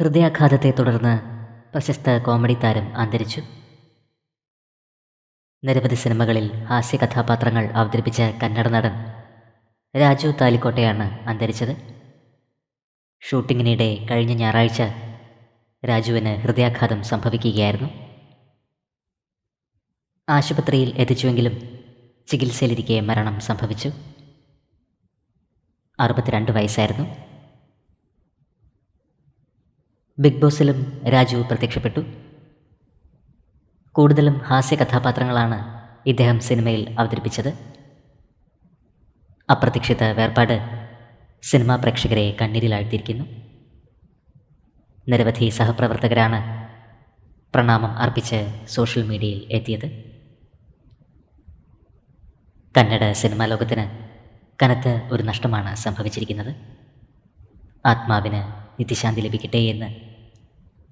ഹൃദയാഘാതത്തെ തുടർന്ന് പ്രശസ്ത കോമഡി താരം അന്തരിച്ചു. നിരവധി സിനിമകളിൽ ഹാസ്യ കഥാപാത്രങ്ങൾ അവതരിപ്പിച്ച കന്നഡ നടൻ രാജു താലിക്കോട്ടയാണ് അന്തരിച്ചത്. ഷൂട്ടിങ്ങിനിടെ കഴിഞ്ഞ ഞായറാഴ്ച രാജുവിന് ഹൃദയാഘാതം സംഭവിക്കുകയായിരുന്നു. ആശുപത്രിയിൽ എത്തിച്ചുവെങ്കിലും ചികിത്സയിലിരിക്കെ മരണം സംഭവിച്ചു. അറുപത്തിരണ്ട് വയസ്സായിരുന്നു. ബിഗ് ബോസിലും രാജു പ്രത്യക്ഷപ്പെട്ടു. കൂടുതലും ഹാസ്യ കഥാപാത്രങ്ങളാണ് ഇദ്ദേഹം സിനിമയിൽ അവതരിപ്പിച്ചത്. അപ്രതീക്ഷിത വേർപാട് സിനിമാ പ്രേക്ഷകരെ കണ്ണീരിലാഴ്ത്തിയിരിക്കുന്നു. നിരവധി സഹപ്രവർത്തകരാണ് പ്രണാമം അർപ്പിച്ച് സോഷ്യൽ മീഡിയയിൽ എത്തിയത്. കന്നഡ സിനിമാ ലോകത്തിന് കനത്ത ഒരു നഷ്ടമാണ് സംഭവിച്ചിരിക്കുന്നത്. ആത്മാവിന് നിത്യശാന്തി ലഭിക്കട്ടെ എന്ന്